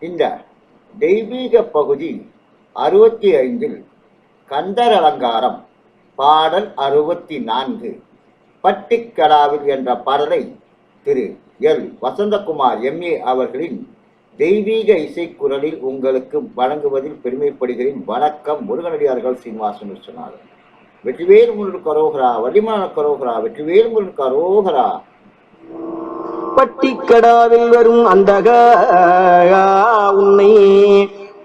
இந்த தெய்வீக பகுதி அறுபத்தி ஐந்தில் கந்தர் அலங்காரம் பாடல் அறுபத்தி நான்கு பட்டிக்கடாவில் என்ற பாடலை திரு. எல். வசந்தகுமார் எம்ஏ அவர்களின் தெய்வீக இசைக்குரலில் உங்களுக்கு வழங்குவதில் பெருமைப்படுகிறேன். வணக்கம் முருகனடியார்கள் சீனிவாசன் சொன்னார்கள். வெற்றிவேல் முருகனுக்கு அரோகரா வள்ளிமான கரோகரா வெற்றிவேல் முருகனுக்கு அரோகரா பட்டிக்கடாவில் வரும் அந்தக உன்னை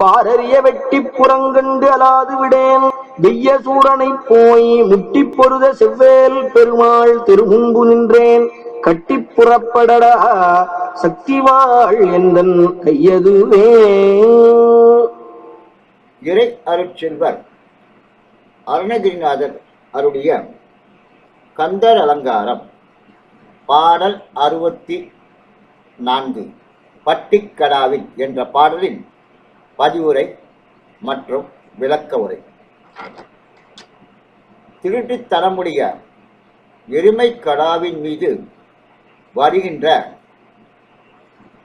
பாரறிய வெட்டி புறங்கண்டு அலாது விடேன். வெய்ய சூரனை போய் முட்டி பொருத செவ்வேல் பெருமாள் திருமுன்பு நின்றேன். கட்டி புறப்படடா சக்திவாள் எந்தன் கையதுவே. இறை அருட்செல்வர் அருணகிரிநாதர் அருடைய கந்தர் அலங்காரம் பாடல் அறுபத்தி நான்கு பட்டிக்கடாவில் என்ற பாடலின் பதிவுரை மற்றும் விளக்க உரை. திருட்டுத்தனமுடைய எருமை கடாவின் மீது வருகின்ற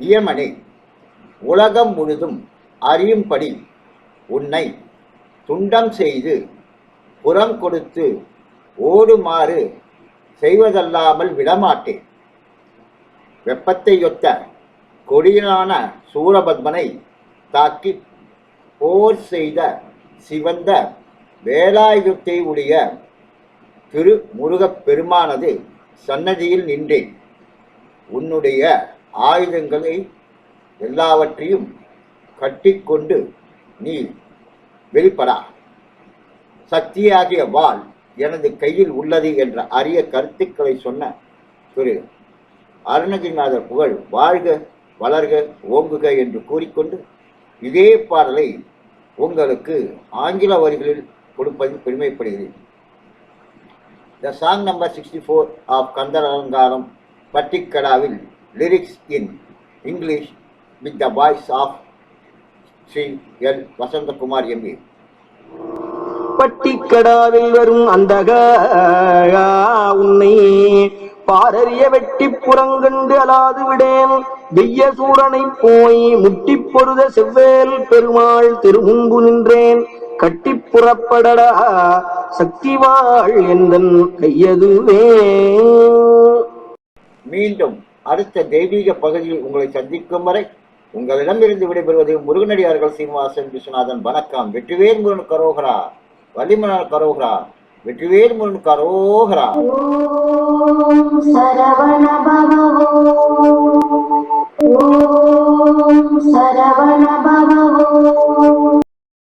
இயமனை உலகம் முழுதும் அறியும்படி உன்னை துண்டம் செய்து புறம் கொடுத்து ஓடுமாறு செய்வதல்லாமல் விடமாட்டேன். வெப்பத்தையொத்த கொடியனான சூரபத்மனை தாக்கி போர் செய்த சிவந்த வேலாயுத்தை உடைய திரு முருகப் பெருமானது சன்னதியில் நின்றேன். உன்னுடைய ஆயுதங்களை எல்லாவற்றையும் கட்டிக்கொண்டு நீ வெளிப்படா. சக்தியாகிய வாள் எனது கையில் உள்ளது என்ற அரிய கருத்துக்களை சொன்ன திரு அருணகிரிநாதர் புகழ் வாழ்க வளர்க ஓங்குக என்று கூறிக்கொண்டு இதே பாடலை உங்களுக்கு ஆங்கில வரிகளில் கொடுப்பதில் பெருமைப்படுகிறேன். The song number sixty four of Kandar Alankaram பட்டிக்கடாவில் lyrics in English with the voice of Shri L Vasanthakumar MA பட்டிக்கடாவில் வரும் அந்தக உன்னை பாரறிய வெட்டி புறங்கண்டு அலாது விடேன் வெய்ய சூரனை போய் முட்டி பொருத செவ்வேல் பெருமாள் திருமுன்பு நின்றேன். கட்டி புறப்படடா சக்திவாள் எந்தன் கையதுவே. மீண்டும் அடுத்த தெய்வீக பகுதியில் உங்களை சந்திக்கும் வரை உங்களிடமிருந்து விடைபெறுவது முருகனடியார்கள் சீனிவாசன் விஸ்வநாதன். வணக்கம். வெற்றிவேல் முருகன் கரோகரா. வள்ளிமணால் கரோகரா வெற்றிவேல் முருகன் கரோகரா சரவண பவா